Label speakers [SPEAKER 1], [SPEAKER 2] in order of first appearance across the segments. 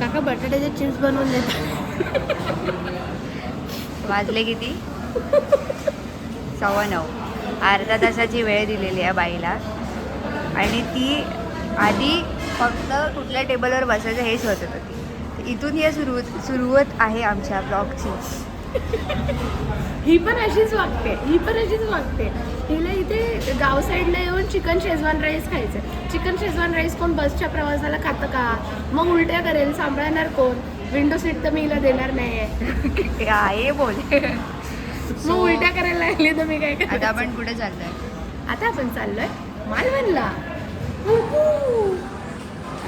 [SPEAKER 1] काका बटाट्याचे चिप्स बनवून देतात.
[SPEAKER 2] वाजले किती? सव्वा नऊ. अर्धा तासाची वेळ दिलेली आहे बाईला. आणि ती आधी फक्त कुठल्या टेबलवर बसायचं हे शोधत होती इथून या सुरुवात सुरुवात आहे आमच्या ब्लॉगची.
[SPEAKER 1] ही पण अशीच वागते ही पण अशीच वागते. हिला इथे गाव साईडला येऊन चिकन शेजवान राईस खायचं. चिकन शेजवान राईस कोण बसच्या प्रवासाला खातं का? मग उलट्या करेल सांभाळणार कोण? विंडो सीट तर मी हिला देणार नाहीये.
[SPEAKER 2] आहे बोल.
[SPEAKER 1] मग उलट्या करायला लागली तर मी काय
[SPEAKER 2] आता
[SPEAKER 1] करायचं?
[SPEAKER 2] आपण कुठे चाललोय?
[SPEAKER 1] आता आपण चाललोय मालवणला.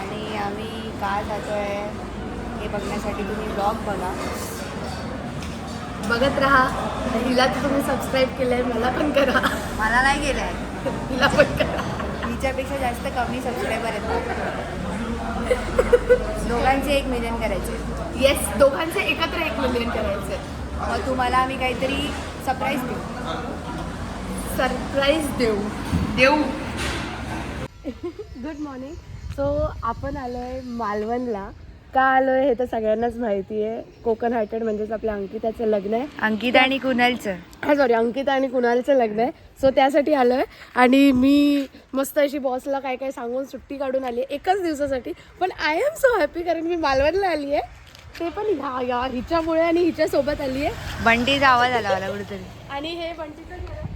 [SPEAKER 2] आणि आम्ही का जातोय हे बघण्यासाठी तुम्ही ब्लॉग बघा.
[SPEAKER 1] बघत राहा. हिला तर तुम्ही सबस्क्राईब केलंय मला पण करा.
[SPEAKER 2] मला नाही गेलं आहे
[SPEAKER 1] हिला पण करा.
[SPEAKER 2] तिच्यापेक्षा जास्त कमी सबस्क्रायबर आहेत. दोघांचे एक मिलियन करायचे.
[SPEAKER 1] येस दोघांचे एकत्र एक मिलियन करायचे.
[SPEAKER 2] मग तुम्हाला आम्ही काहीतरी सरप्राईज देऊ.
[SPEAKER 1] सरप्राईज देऊ.
[SPEAKER 2] देऊ.
[SPEAKER 1] गुड मॉर्निंग सो आपण आलोय मालवणला. का आलोय हे तर सगळ्यांनाच माहिती आहे कोकण हार्टेड म्हणजेच आपल्या अंकिताचं लग्न आहे.
[SPEAKER 2] अंकिता आणि कुणालचं?
[SPEAKER 1] हा सॉरी अंकिता आणि कुणालचं लग्न आहे. सो त्यासाठी आलो आहे आणि मी मस्त अशी बॉसला काय काय सांगून सुट्टी काढून आली आहे एकाच दिवसासाठी. पण आय एम सो हॅपी कारण मी मालवणला आली आहे ते पण ह्या या हिच्यामुळे आणि हिच्यासोबत आली आहे
[SPEAKER 2] बंटीचा आवाज आला मला कुठेतरी.
[SPEAKER 1] आणि हे बंटीचं घर आहे.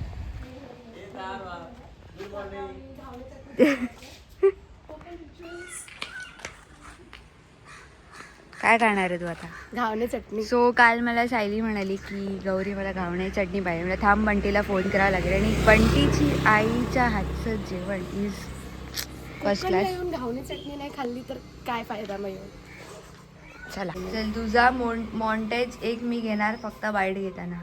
[SPEAKER 2] काय करणार आहे तू आता?
[SPEAKER 1] घावणे चटणी.
[SPEAKER 2] सो काल मला सायली म्हणाली की गौरी मला घावणे चटणी पाहिजे. मला थांब बंटीला फोन करावा लागेल. आणि बंटीची आईच्या हातचं जेवण इज फर्स्ट क्लास
[SPEAKER 1] येऊन घावणे चटणी नाही खाल्ली तर काय फायदा मग
[SPEAKER 2] चला चल तुझा मोन मॉन्टेज एक मी घेणार फक्त बाईट घेताना.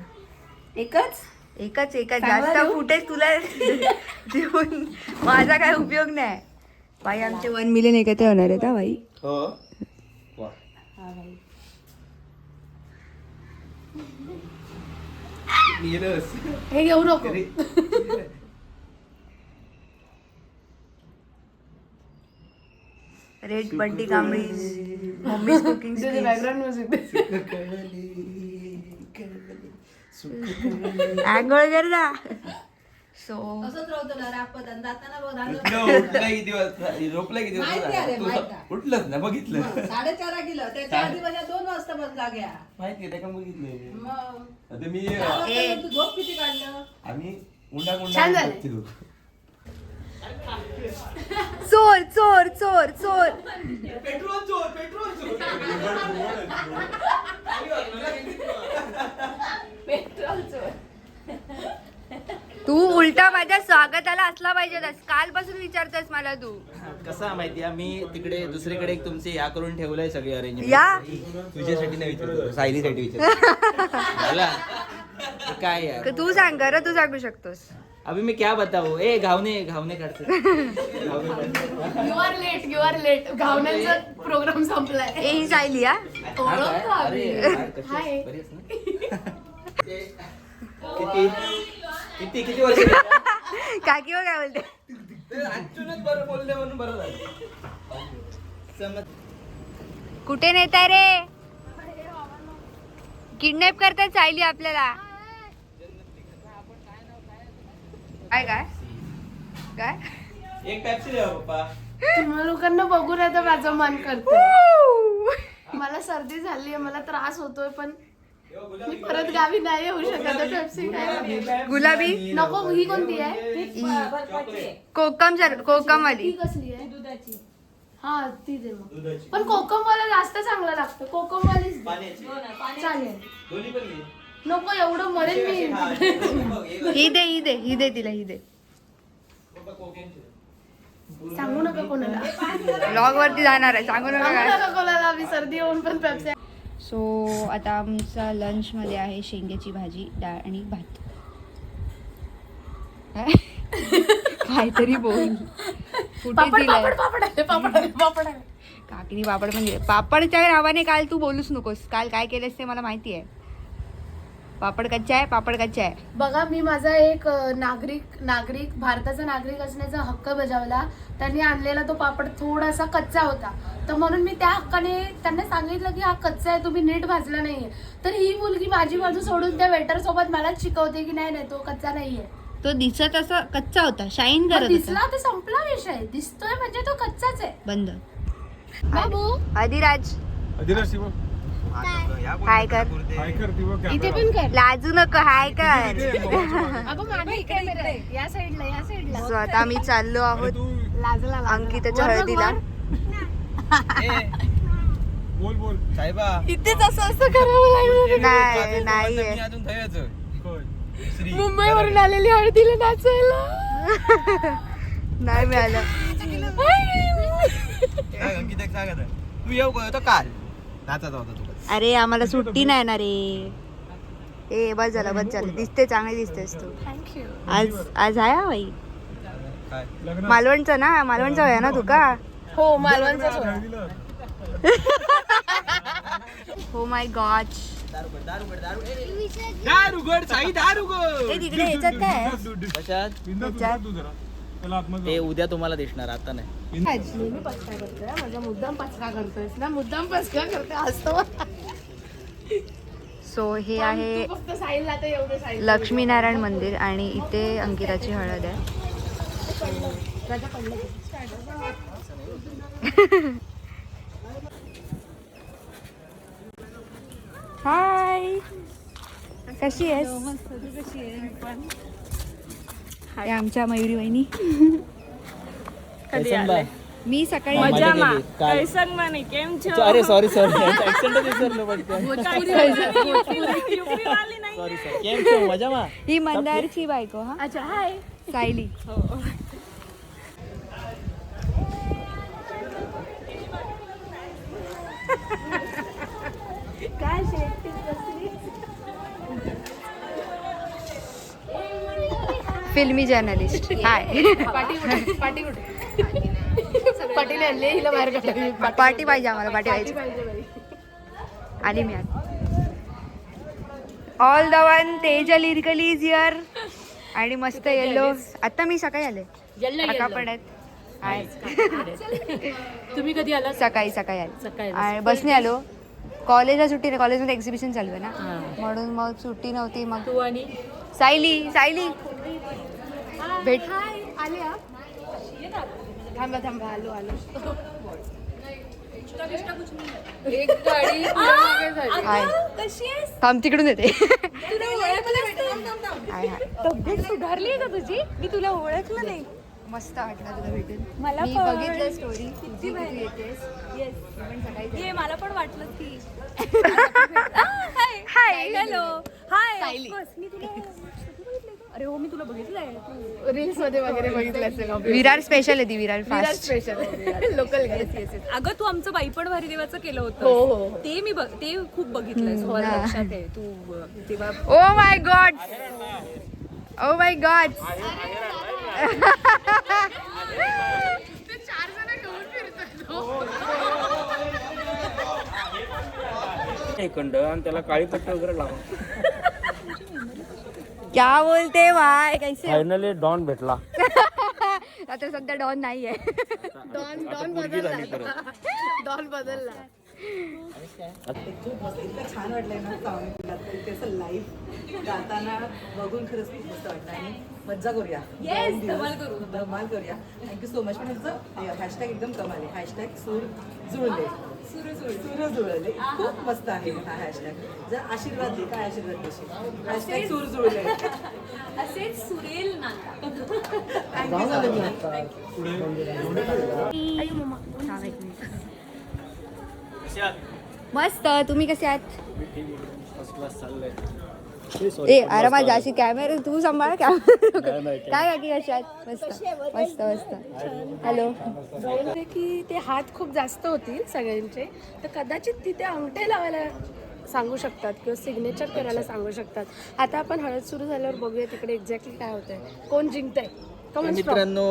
[SPEAKER 1] एकच?
[SPEAKER 2] एकच एकच. जास्त? फुटेज तुला देऊन माझा काय उपयोग नाही. बाई आमचे वन मिलियन एकत्र होणार आहेत हा बाई.
[SPEAKER 3] हो. नीरस
[SPEAKER 1] हे घेऊ नको.
[SPEAKER 2] Red Bunty Kambli. Mummy's cooking
[SPEAKER 1] background music
[SPEAKER 2] अँगोळ कर ना सो
[SPEAKER 3] उठलं उठलं किती वाजता झोपलं किती वाजता उठलंच ना बघितलं
[SPEAKER 4] साडेचार गेलं त्याच्या आधी माझ्या दोन वाजता बंद जाग्या
[SPEAKER 3] माहिती आहे का बघितलं
[SPEAKER 4] मग?
[SPEAKER 3] आता मी
[SPEAKER 2] ए.
[SPEAKER 4] तू झोप किती काढलं?
[SPEAKER 3] आम्ही उंडा
[SPEAKER 1] छान झालंय.
[SPEAKER 3] गुंडा
[SPEAKER 2] चोर चोर चोर चोर
[SPEAKER 3] पेट्रोल चोर. पेट्रोल चोर.
[SPEAKER 2] तू उलटा माझ्या स्वागताला असला पाहिजे कालपासून विचारतोस मला तू.
[SPEAKER 5] कसं माहिती आहे? मी तिकडे दुसरीकडे एक तुमचे या करून ठेवलंय सगळे अरेंजमेंट
[SPEAKER 2] या?
[SPEAKER 3] तुझ्यासाठी नाही विचारतो सायलीसाठी विचारतो.
[SPEAKER 5] काय
[SPEAKER 2] तू सांग खरं तू सांगू शकतोस.
[SPEAKER 5] अभि मी क्या बताऊ ए घावणे घावणे काढते.
[SPEAKER 1] You are late you are late घावण्यांचा program संपलाय.
[SPEAKER 2] ए ही सायली हा?
[SPEAKER 5] आहेस?
[SPEAKER 1] हाय.
[SPEAKER 5] किती? किती किती वर्ष
[SPEAKER 2] काकी हो काय बोलते
[SPEAKER 5] अच्युतच बरं बोलले म्हणून बरं झालं. समज
[SPEAKER 2] कुठे नेताय रे? किडनॅप करतात सायली आपल्याला. काय काय? काय?
[SPEAKER 5] एक टॅक्सी द्या पप्पा.
[SPEAKER 1] तुम्हा लोकांना बघून आता माझं मन करतं मला सर्दी झाली आहे मला त्रास होतोय पण मी परत गावी नाही येऊ शकत पेप्सी काय
[SPEAKER 2] गुलाबी.
[SPEAKER 1] नको ही कोणती आहे?
[SPEAKER 2] कोकम सर कोकम वाली
[SPEAKER 1] ती कसली आहे? दुधाची. हा ती दे मग. पण कोकम वाला जास्त चांगलं लागतं. कोकम वालीच दे. चालेल.
[SPEAKER 5] दोन्ही पण घे.
[SPEAKER 1] नको एवढं मरेल मी.
[SPEAKER 5] हा,
[SPEAKER 2] ही दे ही दे ही दे तिला ही दे.
[SPEAKER 1] सांगू नका कोणाला.
[SPEAKER 2] ब्लॉग वरती जाणार आहे. सांगू नका.
[SPEAKER 1] कोणाला सर्दी होऊन पण पेप्सी
[SPEAKER 2] सो आता आमचा लंचमध्ये आहे शेंग्याची भाजी डाळ आणि भात. काय? काहीतरी बोल. कुठे
[SPEAKER 1] पापड
[SPEAKER 2] दिलाय? काकडी दिले पापडच्या नावाने काल तू बोलूच नकोस. काल काय केलंस ते मला माहिती आहे. पापड कच्चा आहे पापड कच्चा आहे.
[SPEAKER 1] बघा मी माझा एक नागरिक नागरिक भारताचा नागरिक असण्याचा हक्क बजावला. त्यांनी आणलेला तो पापड थोडासा कच्चा होता. तर म्हणून मी त्या हक्काने त्यांना सांगितलं की हा कच्चा आहे तुम्ही नीट भाजला नाहीये. तर ही मुलगी माझी बाजू सोडून त्या वेटर सोबत मलाच शिकवते की नाही नाही तो कच्चा नाहीये.
[SPEAKER 2] तो दिसत असा कच्चा होता शाईन करत
[SPEAKER 1] दिसला तर संपला विषय. दिसतोय म्हणजे तो कच्चाच आहे.
[SPEAKER 2] बंद.
[SPEAKER 1] बाबू.
[SPEAKER 2] अधिराज
[SPEAKER 6] अधिराज शिव
[SPEAKER 2] हाय कर.
[SPEAKER 1] इथे पण कर.
[SPEAKER 2] लाजू नको हाय कर.
[SPEAKER 1] अगं मागे इकडे इकडे. या साईडला या साईडला.
[SPEAKER 2] सो आता आम्ही चाललो आहोत
[SPEAKER 1] लाजला लाजला.
[SPEAKER 2] अंकिताच्या हळदीला.
[SPEAKER 6] बोल बोल.
[SPEAKER 3] साहेबा
[SPEAKER 1] इथेच असं असं करावं लागलं
[SPEAKER 2] नाही
[SPEAKER 3] मी
[SPEAKER 2] नाहीये.
[SPEAKER 3] अजून थयच.
[SPEAKER 6] कोण?
[SPEAKER 3] श्री
[SPEAKER 1] मुंबईवरून आलेली हळदीला नाचायला.
[SPEAKER 2] नाही मिळालं.
[SPEAKER 3] काय अंकित एक सांगत तू येऊ का? काल. नाचाचा होता तू.
[SPEAKER 2] अरे आम्हाला सुट्टी नाही ना रे. ए बस झालं बस झालं. दिसते चांगली दिसतेस तू.
[SPEAKER 1] थँक्यू
[SPEAKER 2] आज आज आहे हा बाई? मालवणचं ना? मालवणचं आहे ना तू का
[SPEAKER 1] हो मालवणचा.
[SPEAKER 2] हो माय गॉड
[SPEAKER 3] दार उघड साई दार उघड.
[SPEAKER 2] ए तिकडे याच्यात काय? आहे?
[SPEAKER 6] दूध,
[SPEAKER 3] ते. उद्या तुम्हाला दिसणार आता नाही.
[SPEAKER 1] नेहमी पचका करतोय हा. माझा मुद्दाम पचका करतोयस ना मुद्दाम पचका करतोय असतो
[SPEAKER 2] सो हे आहे
[SPEAKER 1] फक्त तर एवढं
[SPEAKER 2] लक्ष्मीनारायण मंदिर आणि इथे अंकिताची हळद आहे. हाय कशी आहेस? हाय. आमच्या मयुरी वहिनी. मी सकाळी
[SPEAKER 3] अरे सॉरी सॉरी ऍक्सेंट विसरलो पटकन सॉरी सॉरी केम छो मजा मा.
[SPEAKER 2] ही मंदारची बायको हा.
[SPEAKER 1] अच्छा हाय
[SPEAKER 2] सायली
[SPEAKER 1] काय शेपटी कसली
[SPEAKER 2] फिल्मी जर्नलिस्ट. हाय. पार्टी पाहिजे आम्हाला पार्टी
[SPEAKER 1] पाटी
[SPEAKER 2] पाहिजे. आली मी all the one Tejal Irkal is here आणि मस्त येलो आता मी सकाळी आले.
[SPEAKER 1] येल्लो,
[SPEAKER 2] काका
[SPEAKER 1] येल्लो.
[SPEAKER 2] पण आहेत. हाय.
[SPEAKER 1] तुम्ही कधी आला
[SPEAKER 2] सकाळी सकाळी आले.
[SPEAKER 1] सकाळी
[SPEAKER 2] आणि बसने आलो. कॉलेजला सुट्टी नाही कॉलेजमध्ये एक्झिबिशन चालू आहे ना. म्हणून मग सुट्टी नव्हती मग.
[SPEAKER 1] तू आणि?
[SPEAKER 2] सायली सायली. भेट
[SPEAKER 1] हाय आले थांबा थांबा आलो आलो. एक गाडी
[SPEAKER 2] थांब तिकडून येते. हाय हाय.
[SPEAKER 1] तब्येत सुधारली का तुझी? मी तुला ओळखलं नाही.
[SPEAKER 2] मस्त वाटलं तुला भेटून.
[SPEAKER 7] मला
[SPEAKER 2] मी
[SPEAKER 7] पण.
[SPEAKER 2] बघितलं स्टोरी तुझी तू येतेस? येस पण सकाळी
[SPEAKER 7] ये मला पण वाटलं की. हाय हॅलो हाय मी तुला अरे हो मी तुला बघितलंय.
[SPEAKER 1] रील्समध्ये वगैरे बघितलं असेल
[SPEAKER 2] विरार स्पेशल आहे ती विरार फास्ट
[SPEAKER 1] स्पेशल लोकल
[SPEAKER 7] अगं तू आमचं बाईपण भारी देवाचं केलं
[SPEAKER 1] हो, हो,
[SPEAKER 7] होतं
[SPEAKER 1] हो.
[SPEAKER 7] ते मी बघ- ते खूप बघितलंय मला लक्षात आहे. तू अ, तेव्हा
[SPEAKER 2] oh my God oh my God
[SPEAKER 8] एकंड आणि त्याला काळी पट्टी वगैरे लावा.
[SPEAKER 2] क्या बोलते भाई? कैसे हो?
[SPEAKER 8] फायनली डॉन भेटला.
[SPEAKER 2] आता सध्या डॉन नाहीये.
[SPEAKER 1] डॉन डॉन बदलला. डॉन बदलला.
[SPEAKER 4] खूप मस्त इतकं छान वाटलंय ना सावंतला तर ते असं लाईव्ह गाताना बघून खरंच खूप मस्त वाटलं. आणि मज्जा करूया. दोन दिवस.
[SPEAKER 7] करू.
[SPEAKER 4] धमाल करूया. थँक्यू सो मच पण हॅशटॅग एकदम कमाल आहे. हॅशटॅग सूर जुळले. जुळले खूप मस्त आहे हा हॅशटॅग जर आशीर्वाद दे काय आशीर्वाद देशील? हॅशटॅग सूर जुळले
[SPEAKER 7] असेच सुरेल नाता.
[SPEAKER 2] मस्त. तुम्ही कसे आहात?
[SPEAKER 8] फर्स्ट क्लास चाललंय.
[SPEAKER 2] ए अरे माझ्या अशी कॅमेरा तू सांभाळ कॅमेरा काय काकी अशात? आहेत मस्त मस्त मस्त. हॅलो
[SPEAKER 1] बोलते की ते हात खूप जास्त होतील सगळ्यांचे. तर कदाचित तिथे अंगठे लावायला सांगू शकतात किंवा सिग्नेचर करायला सांगू शकतात. आता आपण हळद सुरू झाल्यावर बघूया तिकडे एक्झॅक्टली काय होतंय. कोण जिंकतंय?
[SPEAKER 5] मित्रांनो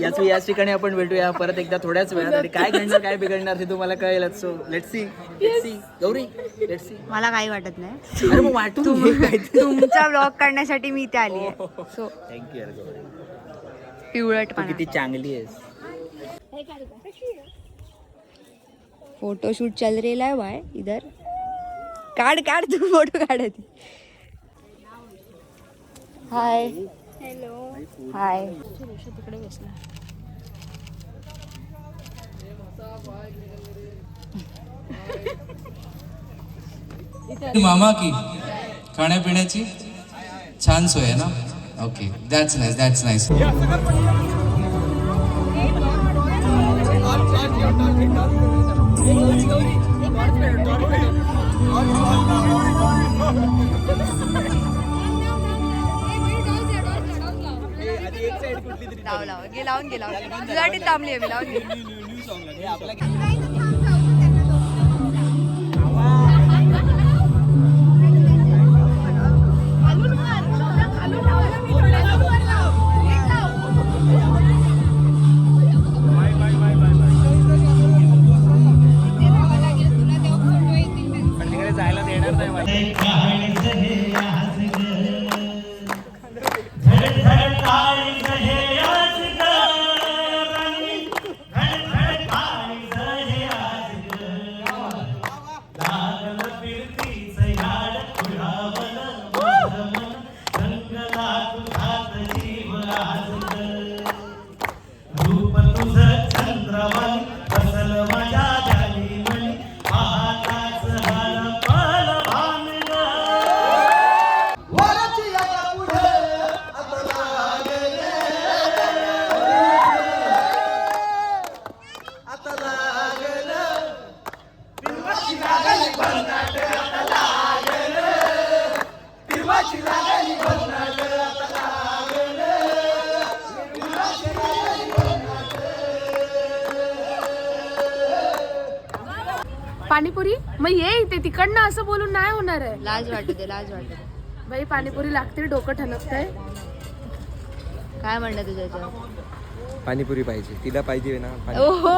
[SPEAKER 5] याच याच ठिकाणी आपण भेटूया. परत एकदा थोड्याच वेळात आणि काय घडणार काय बिघडणार ते तुम्हाला कळेलच. So let see let see Gauri let see
[SPEAKER 2] मला काही वाटत नाही.
[SPEAKER 5] अरे मग वाटून घे काहीतरी.
[SPEAKER 2] तुमचा ब्लॉग काढण्यासाठी मी इथे आली आहे. सो
[SPEAKER 5] थँक्यू यार गौरी.
[SPEAKER 2] पिवळट
[SPEAKER 5] तू किती चांगली आहेस.
[SPEAKER 2] फोटोशूट चल रेला है भाई इधर. काढ काढ तू फोटो काढत. Hi hello. हाय.
[SPEAKER 9] मामा की खाण्यापिण्याची? छान सोय आहे ना? Okay that's nice that's nice
[SPEAKER 2] लाव लाव गे लावून गे लावून. तुझ्यासाठी थांबली आहे मी लावून घे
[SPEAKER 1] होणार आहे?
[SPEAKER 2] लाज वाटते लाज वाटते
[SPEAKER 1] बाई पाणीपुरी लागते डोकं ठणकतंय.
[SPEAKER 2] काय म्हणणं तुझ्या याच्यावर?
[SPEAKER 8] पाणीपुरी पाहिजे. तिला पाहिजे ना
[SPEAKER 2] ओहो!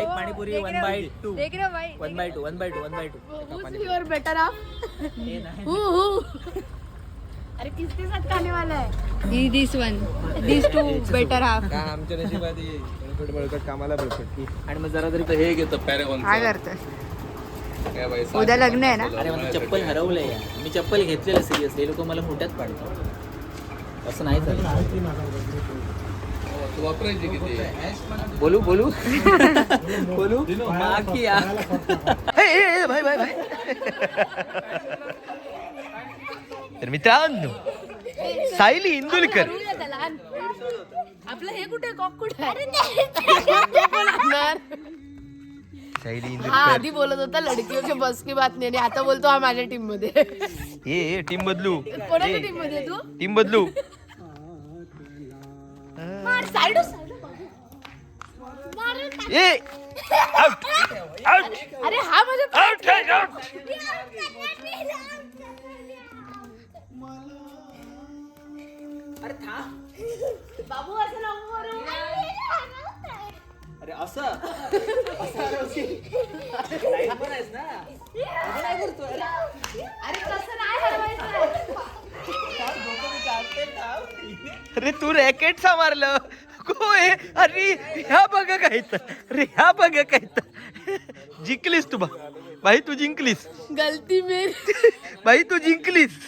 [SPEAKER 5] एक पाणीपुरी वन बाय टू
[SPEAKER 2] देख रे भाई.
[SPEAKER 5] One by two one by two one by two
[SPEAKER 1] your better off हु हु. अरे किसके साथ खाने वाला है?
[SPEAKER 2] This one this two better half
[SPEAKER 8] का आमच्या नशिबात ये. बळकट बळकट कामाला बळकट.
[SPEAKER 5] आणि मग जरा तरी हे घेतो पॅरेगॉन
[SPEAKER 2] काय करतोय? उद्या लग्न आहे ना?
[SPEAKER 5] अरे मला चप्पल हरवलंय यार. मी चप्पल घेतलेलं सिरियसली हे लोक मला मोठ्यात पाडतात. असं नाही चालत.
[SPEAKER 3] वापरायची किती?
[SPEAKER 5] बोलू बोलू. बोलू? बाकी या? ए, ए, ए, भाई भाई भाई. तर मित्रांनो सायली इंदुलकर.
[SPEAKER 1] आपलं हे कुठे? कॉक कुठे? हा आधी बोलत होता लडकियों के बस की बात नाही आणि आता बोलतो हा माझ्या टीममध्ये
[SPEAKER 5] ए टीम बदलू.
[SPEAKER 1] कोणाच्या टीममध्ये तू?
[SPEAKER 5] टीम बदलू.
[SPEAKER 1] साईड
[SPEAKER 5] ए आउट आउट
[SPEAKER 1] अरे हा माझ्या
[SPEAKER 5] आउट आउट
[SPEAKER 1] बाबू असं नको करू.
[SPEAKER 5] अरे असं? असं हरवशील. Line वर आहेस ना? असं नाही करतोय.
[SPEAKER 1] अरे. नाही
[SPEAKER 5] तू रॅकेट सा मारलं कोय? अरे ह्या बघा काय अरे ह्या बघा काय जिंकलीस तू बा. बाई तू जिंकलीस.
[SPEAKER 1] गलती मेरी.
[SPEAKER 5] बाई तू जिंकलीस.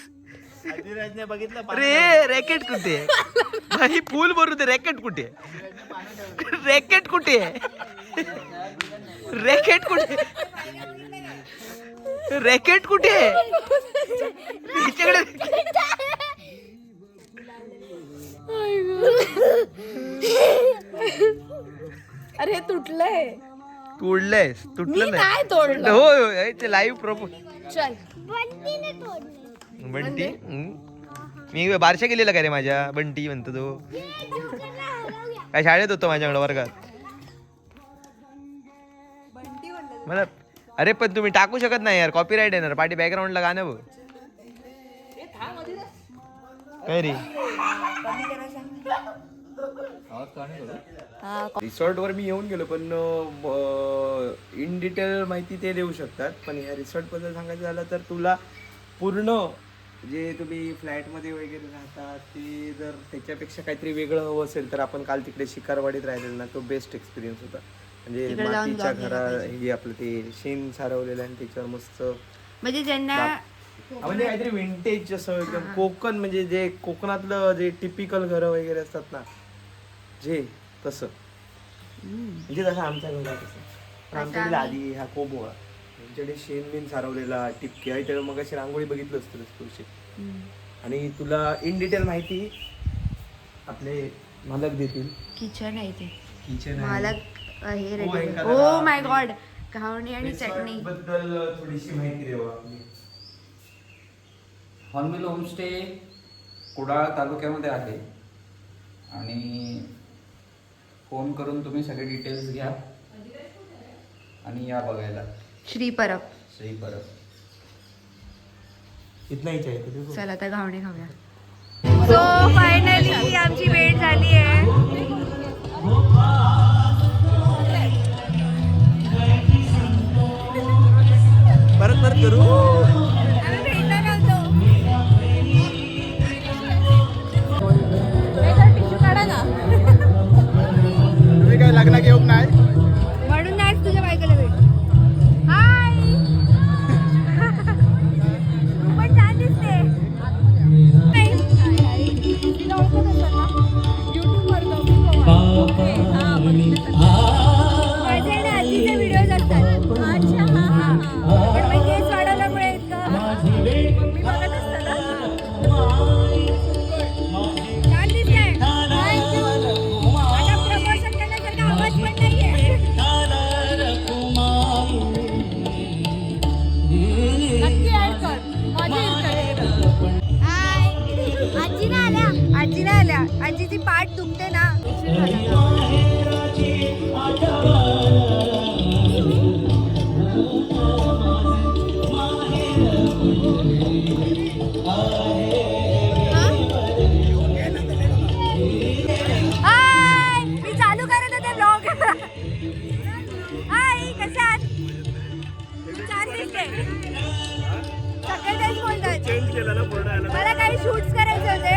[SPEAKER 5] अरे रॅकेट कुठे आहे? बाई पूल भरू दे रॅकेट कुठे आहे? रॅकेट कुठे आहे? रॅकेट कुठे रॅकेट कुठे आहे?
[SPEAKER 1] अरे तुटलंय.
[SPEAKER 5] तोडलंयस
[SPEAKER 1] मी
[SPEAKER 5] तुटलं
[SPEAKER 1] नाही.
[SPEAKER 5] नाही
[SPEAKER 1] तोडलं.
[SPEAKER 5] हो हो ते लाईव्ह प्रोपो
[SPEAKER 1] चल.
[SPEAKER 5] बंटी? हम्म. मी बारशा गेलेला का रे माझ्या? बंटी म्हणतो तो. काय शाळेत होतो माझ्याकडे वर्गात? मला अरे पण तुम्ही टाकू शकत नाही यार. कॉपीराईट येणार पाठी बॅकग्राऊंडला गाणं बघ. काय रे? रिसॉर्टवर मी येऊन गेलो पण इन डिटेल माहिती ते देऊ शकतात. पण ह्या रिसॉर्टबद्दल सांगायचं झालं तर तुला पूर्ण जे तुम्ही फ्लॅटमध्ये वगैरे राहता ते जर त्याच्यापेक्षा काहीतरी वेगळं हवं असेल तर आपण काल तिकडे शिकारवाडीत राहिलेलो ना तो बेस्ट एक्सपिरियन्स होता. म्हणजे
[SPEAKER 2] तिकडे जाऊन
[SPEAKER 5] मातीच्या घरा हे आपलं ते शेण सारवलेलं आणि त्याच्यावर मस्त
[SPEAKER 2] म्हणजे ज्यांना
[SPEAKER 5] म्हणजे काहीतरी विंटेज असं एकदम कोकण म्हणजे जे कोकणातलं जे टिपिकल घरं वगैरे असतात ना जे तसं. म्हणजे तसं आमच्या घरात तसं. पण आमच्याकडे आधी हा कोबोळा. त्यांच्याकडे शेण बिन सारवलेला टिपके आहे त्याला मग अशी रांगोळी बघितलं असतं थोडीशी आणि तुला इन डिटेल माहिती आपले मालक देतील.
[SPEAKER 2] किचन आहे ते.
[SPEAKER 5] किचन
[SPEAKER 2] मला अ, हे ओ माय गॉड घावणी आणि चटणी.
[SPEAKER 5] बद्दल थोडीशी माहिती द्यावा
[SPEAKER 10] हॉर्नमिल होमस्टे कुडाळ तालुक्यामध्ये आहे. आणि फोन करून तुम्ही सगळे डिटेल्स घ्या. आणि या बघायला.
[SPEAKER 2] श्री परब
[SPEAKER 10] सही परत
[SPEAKER 5] इथला इच्छा आहे तुझी
[SPEAKER 2] चला आता घावणे खाऊया. सो फायनली आमची वेळ झाली आहे.
[SPEAKER 5] परत परत करू?
[SPEAKER 2] शूट्स करायचे होते.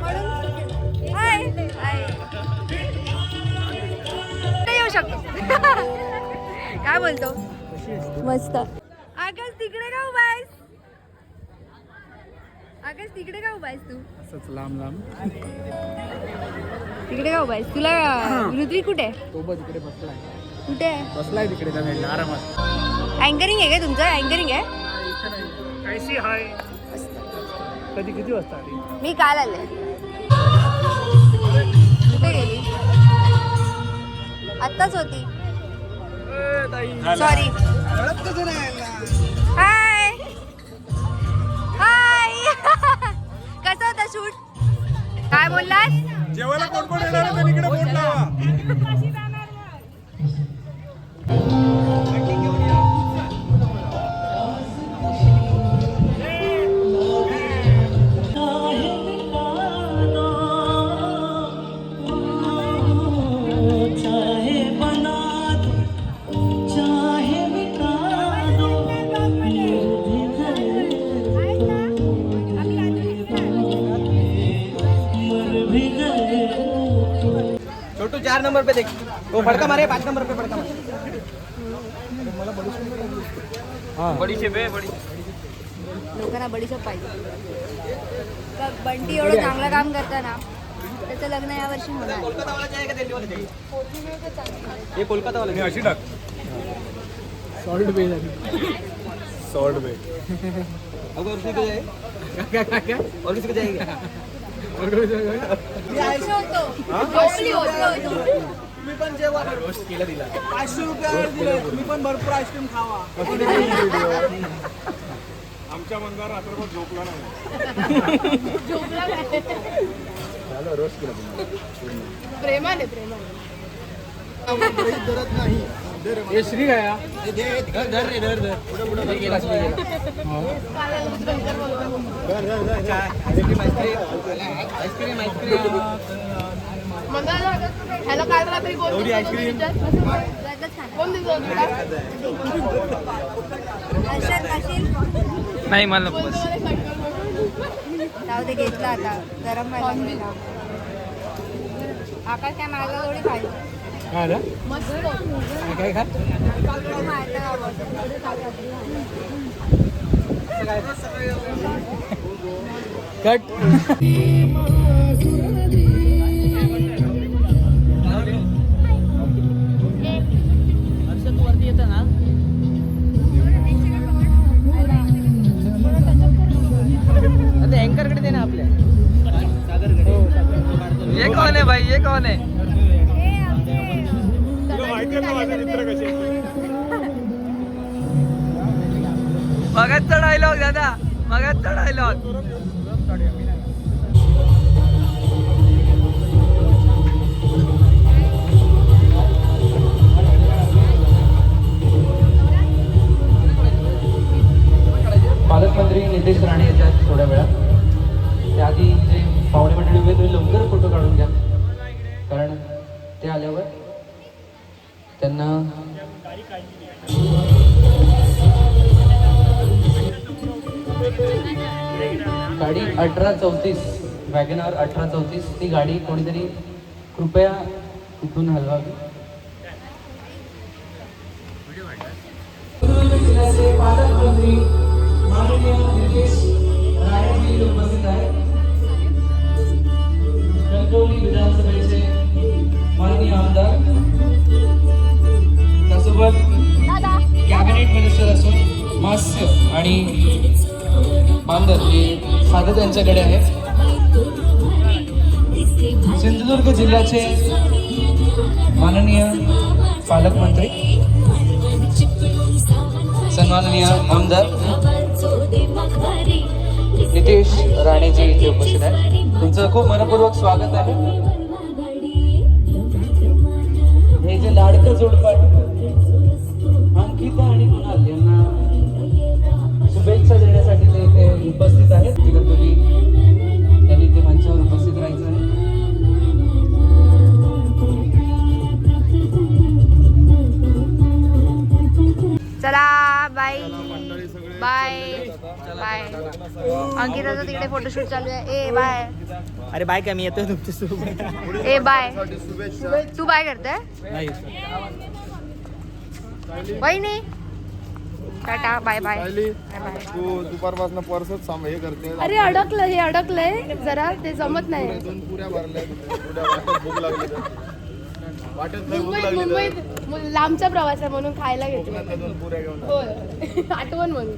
[SPEAKER 2] म्हणून हाय. हाय येऊ शकतो. काय बोलतो? मस्त. आकाश तिकडे का उभा आहेस? आकाश तिकडे का उभा आहेस तू?
[SPEAKER 6] असंच लांब लांब.
[SPEAKER 2] तिकडे का उभा आहेस? तुला ऋत्विक कुठे? आहे?
[SPEAKER 6] तो बघ तिकडे बसलाय.
[SPEAKER 2] कुठे? आहे
[SPEAKER 6] बसलाय तिकडे त्या आरामात.
[SPEAKER 2] अँकरिंग आहे का तुमचं? अँकरिंग आहे?
[SPEAKER 6] कैसी हाय. कधी किती वाजता आली?
[SPEAKER 2] मी काल आले. कुठे गेली? आत्ताच होती. सॉरी हाय हाय कसं होतं शूट काय बोललास?
[SPEAKER 6] जेवायला कोण कोण येणार आहे इकडे बोट लावा.
[SPEAKER 5] छोटू चार नंबर पे देख. वो फड़का मारे पाँच नंबर पे फड़का मारे. बड़ी शेप है बड़ी.
[SPEAKER 2] लोकांना बडीशेप पाहिजे. का बंटी एवढं चांगलं काम करतं ना त्याचं लग्न या वर्षी होणार
[SPEAKER 5] कोलकाता वाला चाहिए दिल्ली वाला चाहिए ये कोलकाता वाला
[SPEAKER 6] मी अशी टाक. सॉल्ट बे सॉल्ट बे
[SPEAKER 5] अब और किसी को जाएगा और किसी को जाएगा तुम्ही पण जेवा रोस्ट केलं दिला. पाचशे रुपयावर दिले. तुम्ही पण भरपूर आईस्क्रीम खावा.
[SPEAKER 6] आमच्या मंदार रात्रभर झोपला नाही
[SPEAKER 1] प्रेमाने प्रेमाने.
[SPEAKER 6] हे श्री गया
[SPEAKER 5] धर धर रे आईस्क्रीम आईस्क्रीम
[SPEAKER 1] ह्याला काल रात्री कोण? कोण?
[SPEAKER 2] हर्षद खाशील
[SPEAKER 5] नाही मला
[SPEAKER 2] जाऊ दे घेतला आता. गरम लागला. आकाश काय माझा थोडी पाहिजे
[SPEAKER 6] काय? काय. कट. अँकरकडे दे ना आपल्या.
[SPEAKER 5] ये कौन है भाई? ये कौन है मगाचा डायलॉग दादा. मगाचा डायलॉग
[SPEAKER 10] पालकमंत्री नितेश राणे येतात थोड्या वेळात. त्याआधी जे पाहुणे मंडळी उभे तुम्ही लवकर फोटो काढून घ्या. कारण ते आल्यावर त्यांना गाडी अठरा चौतीस वॅगनार अठरा चौतीस ती गाडी कोणीतरी कृपया कुठून हलवावी? पालकमंत्री माननीय नितेश उपस्थित आहेत कणकवली विधानसभेचे माननीय आमदार त्यासोबत कॅबिनेट मिनिस्टर असून मास्य आणि बांधर हे साधं त्यांच्याकडे आहे. सिंधुदुर्ग जिल्ह्याचे माननीय पालकमंत्री सन्माननीय आमदार नितेश राणेजी इथे उपस्थित आहे तुमचं खूप मनपूर्वक स्वागत आहे. हे जे लाडकं जोडपाट अंकिता आणि कुणाल यांना शुभेच्छा उपस्थित आहेत. त्यांनी ते मंचावर उपस्थित राहायचं आहे.
[SPEAKER 2] चला बाय. बाय. बाय. अंकिताचं तिकडे फोटोशूट चालू आहे. ए बाय.
[SPEAKER 6] अरे बाय काय मी येतोय तुमच्या
[SPEAKER 2] ए बाय. तू बाय करते
[SPEAKER 6] नाही
[SPEAKER 2] टाटा बाय बाय बाय
[SPEAKER 11] तू दुपारपासून परसच साम हे करते.
[SPEAKER 1] अरे अडकलं हे अडकलंय. जरा ते जमत नाही.
[SPEAKER 11] दोन पुऱ्या भरल्या. पुऱ्या वाटेत भूक लागली. तर वाटेत लय भूक
[SPEAKER 1] मुंबईत
[SPEAKER 11] लागली तर
[SPEAKER 1] मुंबईत मु- लांबचा प्रवास आहे म्हणून खायला घेतलं
[SPEAKER 11] त्या दोन पुऱ्या घेऊन
[SPEAKER 1] होय. आठवण म्हणून.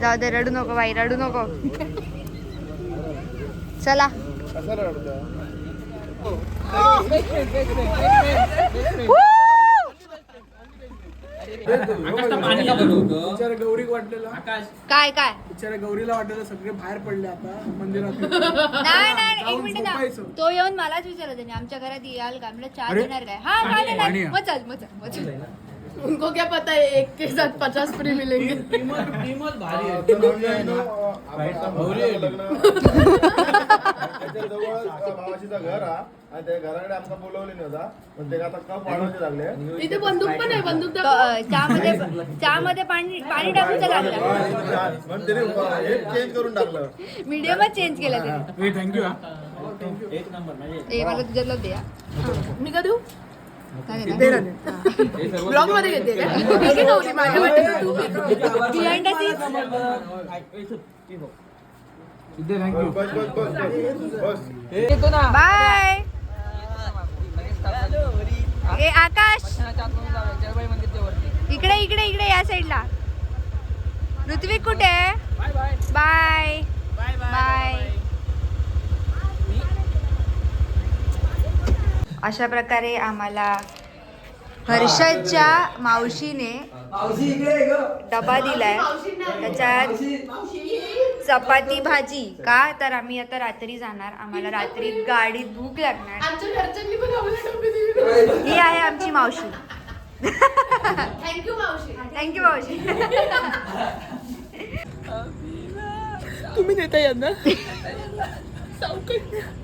[SPEAKER 2] जाऊ दे रडू नको बाई रडू नको. चला.
[SPEAKER 11] कशाला रडतं
[SPEAKER 6] बिचारा गौरी वाटलेला.
[SPEAKER 2] काय काय?
[SPEAKER 6] बिचारा गौरीला वाटलेलं सगळे बाहेर पडले आता मंदिरात
[SPEAKER 2] नाही नाही एक मिनिट. तो येऊन मलाच विचारलं त्याने आमच्या घरात याल का? म्हणलं चहा देणार काय? हा काय नाही मग चल मग चल मग चल
[SPEAKER 1] उनको क्या पता है एक के साथ पचास फ्री मिलेंगे।
[SPEAKER 11] त्याच्या जवळ भावाशीचं घर हा आणि त्या घराकडे आमका बोलवले नव्हता पण ते आता कप वाढवायचे लागले.
[SPEAKER 1] इथे बंदूक पण आहे बंदूक
[SPEAKER 2] चहामध्ये चहामध्ये पाणी पाणी टाकून लागला
[SPEAKER 11] चेंज करून टाकलं.
[SPEAKER 2] मीडियमच चेंज केला
[SPEAKER 6] थँक्यू
[SPEAKER 2] ए मला तुझ्यातलं द्या
[SPEAKER 1] मी का देऊ? ब्लॉगमध्ये घेते
[SPEAKER 2] बाय. ए आकाश. इकडे इकडे इकडे या साईडला. ऋत्विक कुठे? आहे बाय. बाय. अशा प्रकारे आम्हाला हर्षदच्या मावशीने डबा दिलाय. त्याच्यात चपाती भाजी. का? तर आम्ही आता रात्री जाणार. आम्हाला रात्री गाडीत भूक लागणार. ही आहे आमची मावशी.
[SPEAKER 1] थँक्यू मावशी.
[SPEAKER 2] थँक्यू मावशी.
[SPEAKER 1] तुम्ही देता यांना?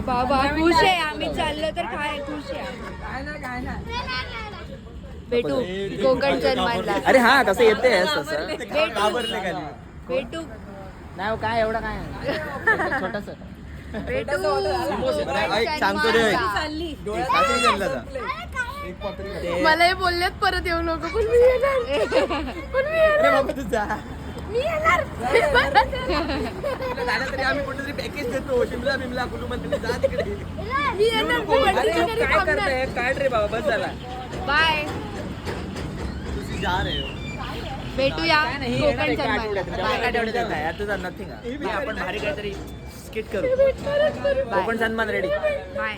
[SPEAKER 2] बाबा खुश आहे. आम्ही चाललो तर काय खुश आहे. भेटू कोकण सन्मानला.
[SPEAKER 3] अरे हा तसं येते
[SPEAKER 2] भेटू.
[SPEAKER 3] नाही काय एवढं काय? छोटस.
[SPEAKER 2] भेटू.
[SPEAKER 3] सांगतो रे
[SPEAKER 1] मला हे बोललेत परत येऊ नको पण मी येणार. पण मी येणार मी येणार.
[SPEAKER 3] तरी आम्ही कुठेतरी पॅकेज देतो. शिमला बिमला कुलू मंत्री जा तिकडे.
[SPEAKER 1] मी येणार.
[SPEAKER 3] काय. करताय? काढ रे बाबा? बस झाला.
[SPEAKER 2] बाय.
[SPEAKER 3] जा रे.
[SPEAKER 2] भेटूया. कोकण.
[SPEAKER 3] तुझा नथिंग. आपण भारी काहीतरी स्किट करू. कोकण सन्मान रेडी.
[SPEAKER 2] बाय.